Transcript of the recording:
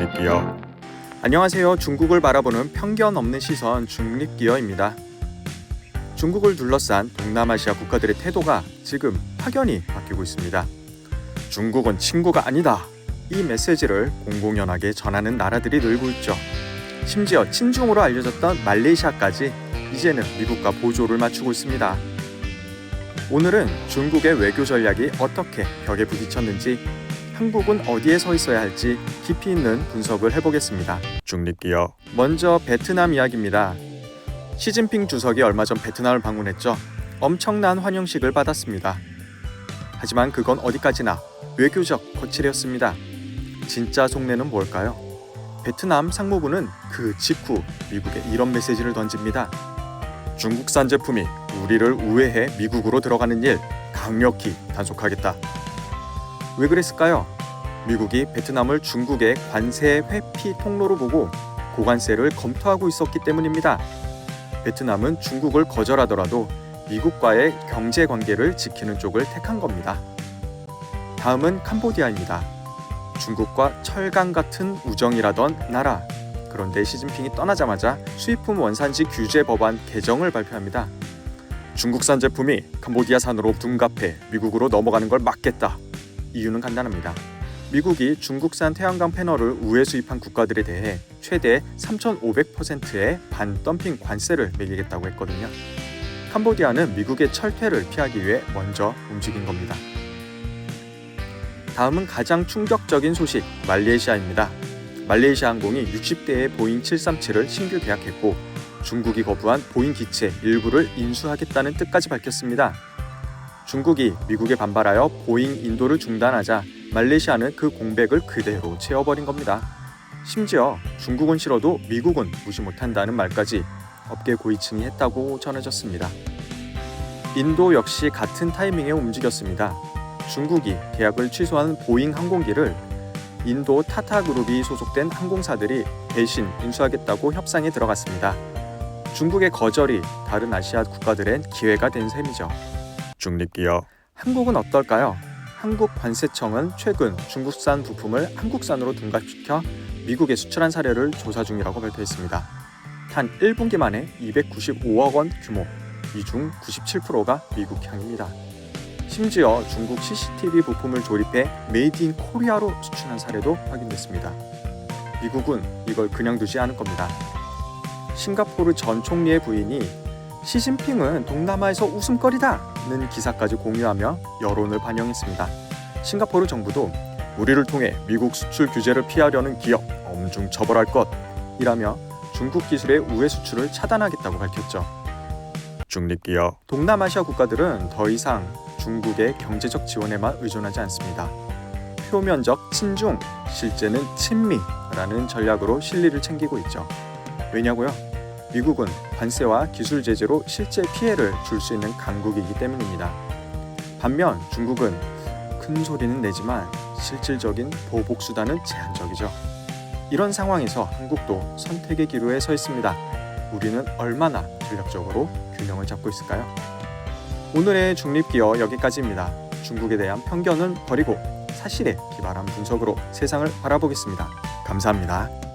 중립기어 안녕하세요. 중국을 바라보는 편견 없는 시선 중립기어입니다. 중국을 둘러싼 동남아시아 국가들의 태도가 지금 확연히 바뀌고 있습니다. 중국은 친구가 아니다. 이 메시지를 공공연하게 전하는 나라들이 늘고 있죠. 심지어 친중으로 알려졌던 말레이시아까지 이제는 미국과 보조를 맞추고 있습니다. 오늘은 중국의 외교 전략이 어떻게 벽에 부딪혔는지 한국은 어디에 서 있어야 할지 깊이 있는 분석을 해보겠습니다. 중립기어 먼저 베트남 이야기입니다. 시진핑 주석이 얼마 전 베트남을 방문했죠. 엄청난 환영식을 받았습니다. 하지만 그건 어디까지나 외교적 거칠이었습니다. 진짜 속내는 뭘까요? 베트남 상무부는 그 직후 미국에 이런 메시지를 던집니다. 중국산 제품이 우리를 우회해 미국으로 들어가는 일 강력히 단속하겠다. 왜 그랬을까요? 미국이 베트남을 중국의 관세 회피 통로로 보고 고관세를 검토하고 있었기 때문입니다. 베트남은 중국을 거절하더라도 미국과의 경제 관계를 지키는 쪽을 택한 겁니다. 다음은 캄보디아입니다. 중국과 철강 같은 우정이라던 나라. 그런데 시진핑이 떠나자마자 수입품 원산지 규제 법안 개정을 발표합니다. 중국산 제품이 캄보디아산으로 둔갑해 미국으로 넘어가는 걸 막겠다. 이유는 간단합니다. 미국이 중국산 태양광 패널을 우회 수입한 국가들에 대해 최대 3,500%의 반덤핑 관세를 매기겠다고 했거든요. 캄보디아는 미국의 철퇴를 피하기 위해 먼저 움직인 겁니다. 다음은 가장 충격적인 소식 말레이시아입니다. 말레이시아 항공이 60대의 보잉 737을 신규 계약했고 중국이 거부한 보잉 기체 일부를 인수하겠다는 뜻까지 밝혔습니다. 중국이 미국에 반발하여 보잉 인도를 중단하자 말레이시아는 그 공백을 그대로 채워버린 겁니다. 심지어 중국은 싫어도 미국은 무시 못한다는 말까지 업계 고위층이 했다고 전해졌습니다. 인도 역시 같은 타이밍에 움직였습니다. 중국이 계약을 취소한 보잉 항공기를 인도 타타 그룹이 소속된 항공사들이 대신 인수하겠다고 협상에 들어갔습니다. 중국의 거절이 다른 아시아 국가들엔 기회가 된 셈이죠. 중립기업 한국은 어떨까요? 한국 관세청은 최근 중국산 부품을 한국산으로 둔갑시켜 미국에 수출한 사례를 조사 중이라고 발표했습니다. 단 1분기 만에 295억 원 규모, 이 중 97%가 미국향입니다. 심지어 중국 CCTV 부품을 조립해 메이드 인 코리아로 수출한 사례도 확인됐습니다. 미국은 이걸 그냥 두지 않을 겁니다. 싱가포르 전 총리의 부인이 시진핑은 동남아에서 웃음거리다는 기사까지 공유하며 여론을 반영했습니다. 싱가포르 정부도 우리를 통해 미국 수출 규제를 피하려는 기업 엄중 처벌할 것이라며 중국 기술의 우회 수출을 차단하겠다고 밝혔죠. 중립기업 동남아시아 국가들은 더 이상 중국의 경제적 지원에만 의존하지 않습니다. 표면적 친중, 실제는 친미라는 전략으로 실리를 챙기고 있죠. 왜냐고요? 미국은 관세와 기술 제재로 실제 피해를 줄 수 있는 강국이기 때문입니다. 반면 중국은 큰 소리는 내지만 실질적인 보복 수단은 제한적이죠. 이런 상황에서 한국도 선택의 기로에 서 있습니다. 우리는 얼마나 전략적으로 균형을 잡고 있을까요? 오늘의 중립기어 여기까지입니다. 중국에 대한 편견은 버리고 사실에 기반한 분석으로 세상을 바라보겠습니다. 감사합니다.